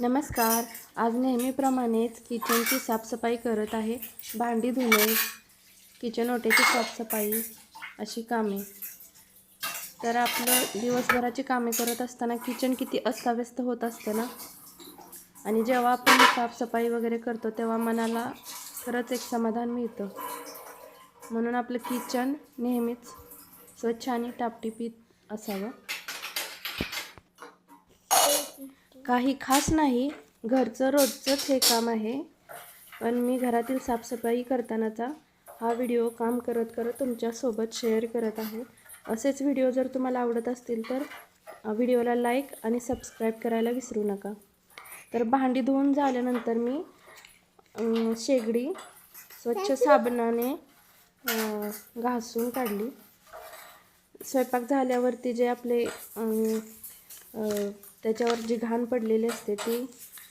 नमस्कार. आज नेहमीप्रमाणेच किचनची साफसफाई करत आहे भांडी धुणे किचन ओट्याची साफसफाई अशी कामे. तर आपलं दिवसभराची कामे करत असताना किचन किती अस्ताव्यस्त होत असतं ना? आणि जेव्हा आपण साफसफाई वगैरे करतो तेव्हा मनाला खरंच एक समाधान मिळतं. म्हणून आपलं किचन नेहमीच स्वच्छ आणि टापटिपीत असावं. काही खास नाही घरचं रोजचंच हे काम आहे. पण मी घरातील साफसफाई करतानाचा हा व्हिडिओ काम करत करत तुमच्यासोबत शेअर करत आहे. असेच व्हिडिओ जर तुम्हाला आवडत असतील तर व्हिडिओला लाईक आणि सबस्क्राईब करायला विसरू नका. तर भांडी धुवून झाल्यानंतर मी शेगडी स्वच्छ साबणाने घासून काढली. स्वयंपाक झाल्यावरती जे आपले त्याच्यावर जी घाण पडलेली असते ती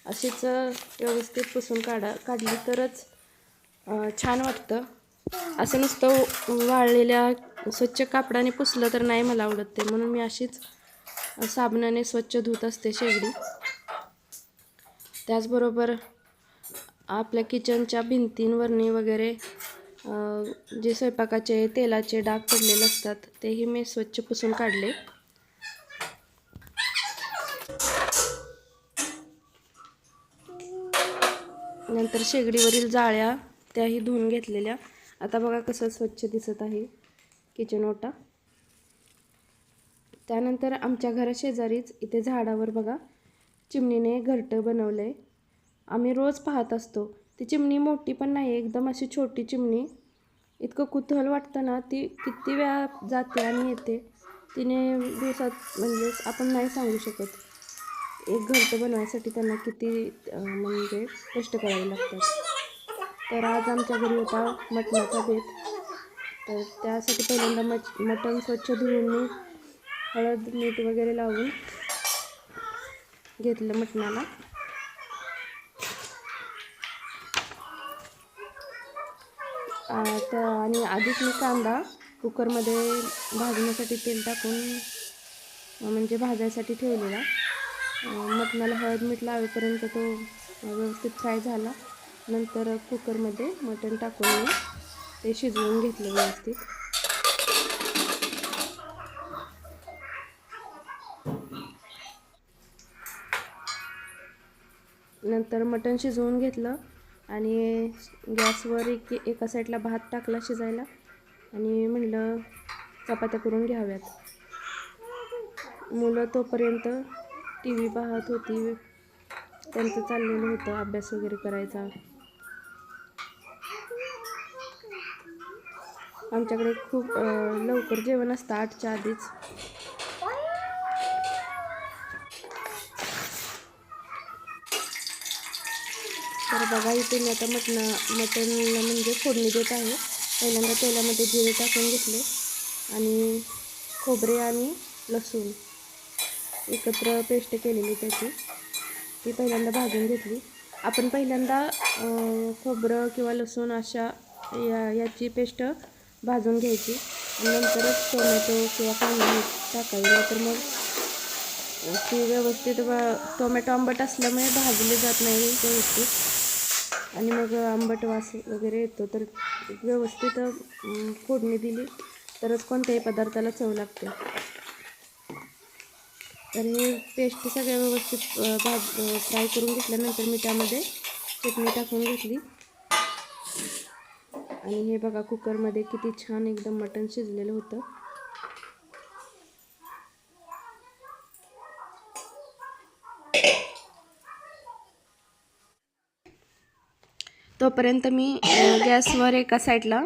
अशीच व्यवस्थित पुसून काढा काढली तरच छान वाटतं. असं नुसतं वाळलेल्या स्वच्छ कापडाने पुसलं तर नाही मला आवडत ते. म्हणून मी अशीच साबणाने स्वच्छ धुत असते शेगडी. त्याचबरोबर आपल्या किचनच्या भिंतींवरनी वगैरे जे स्वयंपाकाचे तेलाचे डाग पडलेले असतात तेही मी स्वच्छ पुसून काढले. नंतर शेगडीवरील जाळ्या त्याही धुवून घेतलेल्या. आता बघा कसं स्वच्छ दिसत आहे किचन ओटा. त्यानंतर आमच्या घराशेजारीच इथे झाडावर बघा चिमणीने घरटं बनवलं आहे आम्ही रोज पाहत असतो. ती चिमणी मोठी पण नाही एकदम अशी छोटी चिमणी. इतकं कुतूहल वाटतं ना ती किती वेळा जाते आणि येते तिने दिवसात म्हणजे आपण नाही सांगू शकत. एक घरटं बनवायसाठी त्यांना किती म्हणजे कष्ट करावे लागतात. तर आज आमच्या घरी होता मटणाचा बेत. तर त्यासाठी पहिल्यांदा मट मटण स्वच्छ धुवून मी हळद मीठ वगैरे लावून घेतलं मटणाला. तर आणि आधीच मी कांदा कुकरमध्ये भाजण्यासाठी तेल टाकून म्हणजे भाजायसाठी ठेवलेला. मटणाला हळद मीठ लावेपर्यंत तो व्यवस्थित फ्राय झाला. नंतर कुकरमध्ये मटण टाकून मी ते शिजवून घेतलं व्यवस्थित. नंतर मटण शिजवून घेतलं आणि गॅसवर एक एका साईडला भात टाकला शिजायला आणि म्हणलं चपात्या करून घ्याव्यात. मुलं तोपर्यंत टी व्ही पाहत होती. त्यांचं चाललेलं होतं अभ्यास वगैरे करायचा. आमच्याकडे खूप लवकर जेवण असतं आठच्या आधीच. तर बघा इथे मी आता मटन मटणला म्हणजे फोडणी देत आहे. पहिल्यांदा तेलामध्ये जिरे टाकून घेतले आणि खोबरे आणि लसूण. एकत्र पेस्ट केलेली त्याची. ती पहिल्यांदा भाजून घेतली. आपण पहिल्यांदा खोबरं किंवा लसूण अशा या याची पेस्ट भाजून घ्यायची. आणि नंतरच टोमॅटो किंवा कांदा टाकावी नाहीतर मग ती व्यवस्थित व- टोमॅटो आंबट असल्यामुळे भाजले जात नाही व्यवस्थित. आणि मग आंबट वास वगैरे येतो तर व्यवस्थित फोडणी दिली तरच कोणत्याही पदार्थाला चव लागते. तर हे पेस्ट सगळ्या व्यवस्थित भा भाज फ्राय करून घेतल्यानंतर मी त्यामध्ये चटणी टाकून घेतली. आणि हे बघा कुकरमध्ये किती छान एकदम मटण शिजलेलं होतं. तोपर्यंत मी गॅसवर एका साईडला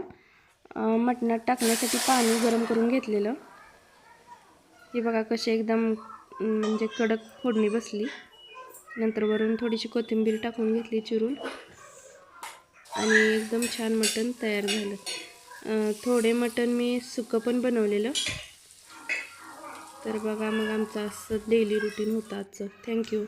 मटणात टाकण्यासाठी पाणी गरम करून घेतलेलं. हे बघा कसे एकदम म्हणजे कडक फोडणी बसली. नंतर वरून थोडीशी कोथिंबीर टाकून घेतली चिरून. आणि एकदम छान मटण तयार झालं. थोडे मटण मी सुकं पण बनवलेलं. तर बघा मग आमचं असं डेली रुटीन होतं आजचं. थँक्यू